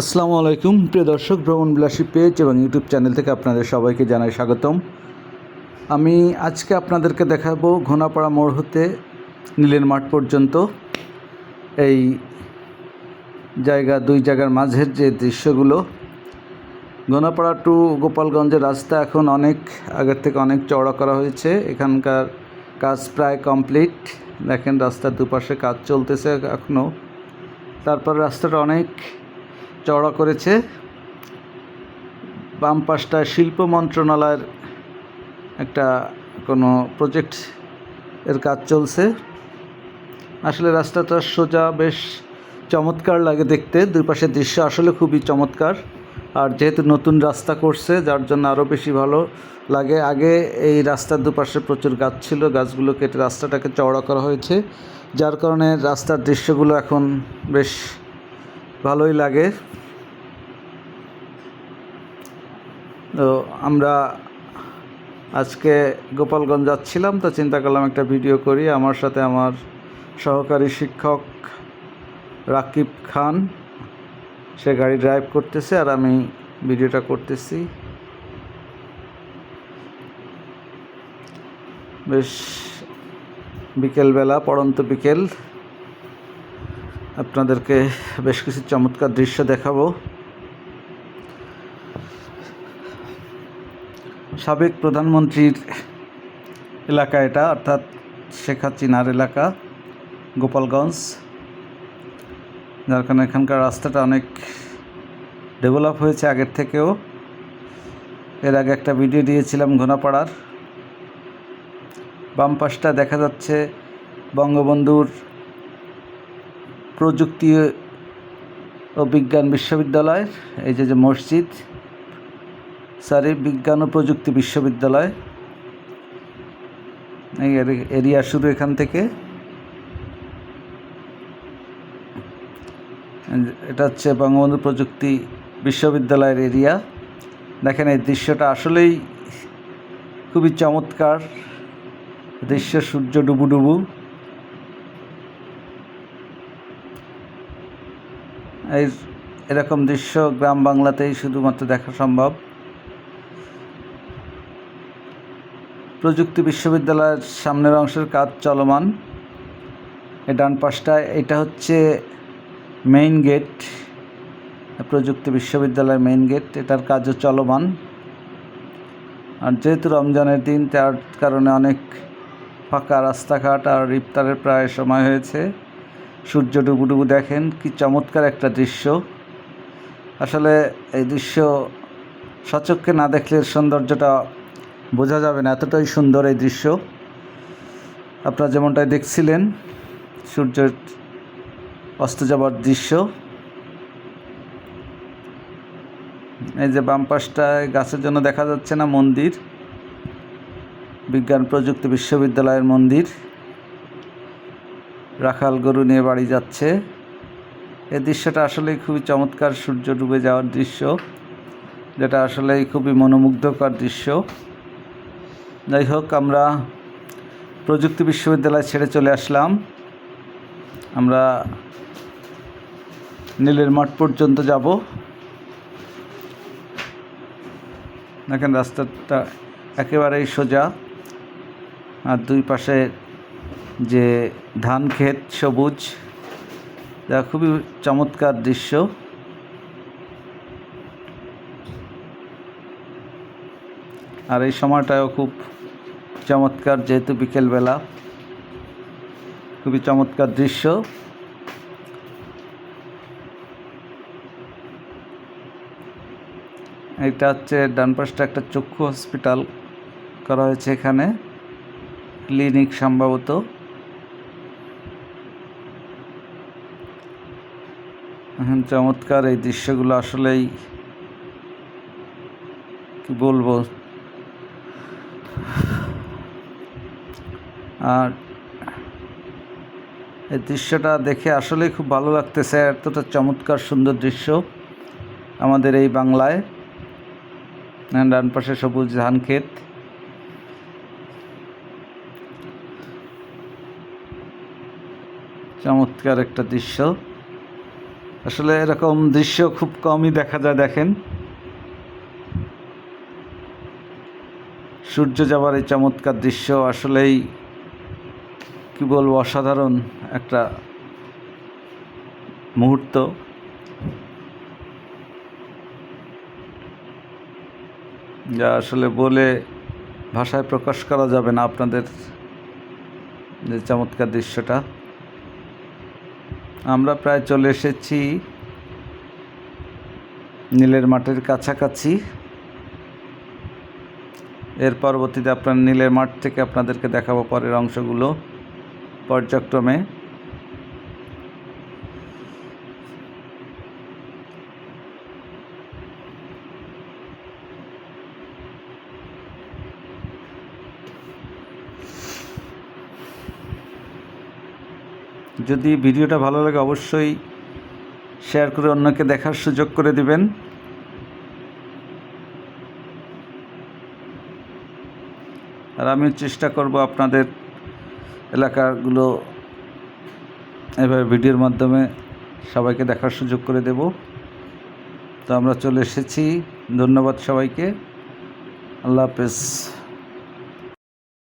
আসসালামু আলাইকুম, প্রিয় দর্শক, ভ্রমণ বিলাসী পেজ এবং ইউটিউব চ্যানেল থেকে আপনাদের সবাইকে জানাই স্বাগতম। আমি আজকে আপনাদেরকে দেখাবো ঘোনাপাড়া মোড় হতে নীলের মাঠ পর্যন্ত। এই জায়গা, দুই জায়গার মাঝের যে দৃশ্যগুলো ঘোনাপাড়া টু গোপালগঞ্জের রাস্তা এখন অনেক আগের থেকে অনেক চওড়া করা হয়েছে। এখানকার কাজ প্রায় কমপ্লিট। দেখেন রাস্তার দুপাশে কাজ চলতেছে এখনও তারপর রাস্তাটা অনেক চওড়া করেছে। বাম পাশটায় শিল্প মন্ত্রণালয়ের একটা কোনো প্রজেক্ট এর কাজ চলছে। আসলে রাস্তাটা সোজা বেশ চমৎকার লাগে দেখতে। দুই পাশের দৃশ্য আসলে খুবই চমৎকার। আর যেহেতু নতুন রাস্তা করছে, যার জন্য আরও বেশি ভালো লাগে। আগে এই রাস্তার দুপাশে প্রচুর গাছ ছিল, গাছগুলো কেটে রাস্তাটাকে চওড়া করা হয়েছে। যার কারণে রাস্তার দৃশ্যগুলো এখন বেশ ভালোই লাগে। তো আমরা আজকে গোপালগঞ্জ যাচ্ছিলাম, তো চিন্তা করলাম একটা ভিডিও করি। আমার সাথে আমার সহকারী শিক্ষক রাকিব খান, সে গাড়ি ড্রাইভ করতেছে আর আমি ভিডিওটা করতেছি। বেশ বিকেলবেলা, পড়ন্ত বিকেল। আপনাদেরকে বেশ কিছু চমৎকার দৃশ্য দেখাবো। সাবেক প্রধানমন্ত্রীর এলাকা এটা, অর্থাৎ শেখ হাসিনার এলাকা, গোপালগঞ্জ, যার কারণে এখানকার রাস্তাটা অনেক ডেভেলপ হয়েছে আগের থেকেও। এর আগে একটা ভিডিও দিয়েছিলাম ঘোনাপাড়ার বাম পাশটা দেখা যাচ্ছে বঙ্গবন্ধুর প্রযুক্তি ও বিজ্ঞান বিশ্ববিদ্যালয়ের, এই যে যে মসজিদ সরি বিজ্ঞান ও প্রযুক্তি বিশ্ববিদ্যালয়, এই এরিয়া শুরু এখান থেকে। এটা হচ্ছে বঙ্গবন্ধু প্রযুক্তি বিশ্ববিদ্যালয়ের এরিয়া। দেখেন, এই দৃশ্যটা আসলেই খুবই চমৎকার। দৃশ্য সূর্য ডুবু ডুবু। এই এরকম দৃশ্য গ্রাম বাংলাতেই শুধুমাত্র দেখা সম্ভব। প্রযুক্তি বিশ্ববিদ্যালয়ের সামনের অংশের কাজ চলমান। এই ডান পাশটায়, এটা হচ্ছে মেইন গেট প্রযুক্তি বিশ্ববিদ্যালয়ের মেইন গেট এটার কাজও চলমান। আর যেহেতু রমজানের দিন, তার কারণে অনেক ফাঁকা রাস্তাঘাট আর ইফতারের প্রায় সময় হয়েছে। সূর্য ডুবুডুবু দেখেন, কি চমৎকার একটা দৃশ্য। আসলে এই দৃশ্য সচক্ষে না দেখলে সৌন্দর্যটা বোঝা যাবে না, এতটাই সুন্দর এই দৃশ্য। আপনারা যেমনটাই দেখছিলেন, সূর্যের অস্ত যাবার দৃশ্য। এই যে বাম পাশটায় গাছের জন্য দেখা যাচ্ছে না মন্দির, বিজ্ঞান প্রযুক্তি বিশ্ববিদ্যালয়ের মন্দির। রাখাল গরু নিয়ে বাড়ি যাচ্ছে। এই দৃশ্যটা আসলেই খুবই চমৎকার সূর্য ডুবে যাওয়ার দৃশ্য, যেটা আসলেই খুবই মনোমুগ্ধকর দৃশ্য। যাই হোক, আমরা প্রযুক্তি বিশ্ববিদ্যালয় ছেড়ে চলে আসলাম। আমরা নীলের মাঠ পর্যন্ত যাব। দেখেন, রাস্তাটা একেবারেই সোজা। আর দুই পাশে যে ধান ক্ষেত সবুজ, যা খুবই চমৎকার দৃশ্য। আর এই সময়টাও খুব চমৎকার যেহেতু বিকেলবেলা, খুবই চমৎকার দৃশ্য। এটা হচ্ছে ডান পাশটা একটা চক্ষু হসপিটাল করা হয়েছে এখানে, ক্লিনিক সম্ভবত। চমৎকার এই দৃশ্যগুলো আসলেই, কি বলব? এই দৃশ্যটা দেখে আসলেই খুব ভালো লাগতেছে। এতটা চমৎকার, সুন্দর দৃশ্য আমাদের এই বাংলায়। ডান পাশে সবুজ ধান ক্ষেত। চমৎকার একটা দৃশ্য। আসলে এরকম দৃশ্য খুব কমই দেখা যায়, দেখেন। সূর্য যাবার এই চমৎকার দৃশ্য আসলেই কি বলব, অসাধারণ একটা মুহূর্ত। যা আসলে বলে ভাষায় প্রকাশ করা যাবে না আপনাদের যে চমৎকার দৃশ্যটা। আমরা প্রায় চলে এসেছি নীলের মাঠের কাছাকাছি। এর পরবর্তীতে আপনার নীলের মাঠ থেকে আপনাদেরকে দেখাবো পরের অংশগুলো। পর্যায়ক্রমে যদি ভিডিওটা ভালো লাগে অবশ্যই শেয়ার করে অন্যকে দেখার সুযোগ করে দিবেন। আর আমি চেষ্টা করব আপনাদের এলাকাগুলো এভাবে ভিডিওর মাধ্যমে সবাইকে দেখার সুযোগ করে দেব। তো আমরা চলে এসেছি। ধন্যবাদ সবাইকে। আল্লাহ হাফেজ।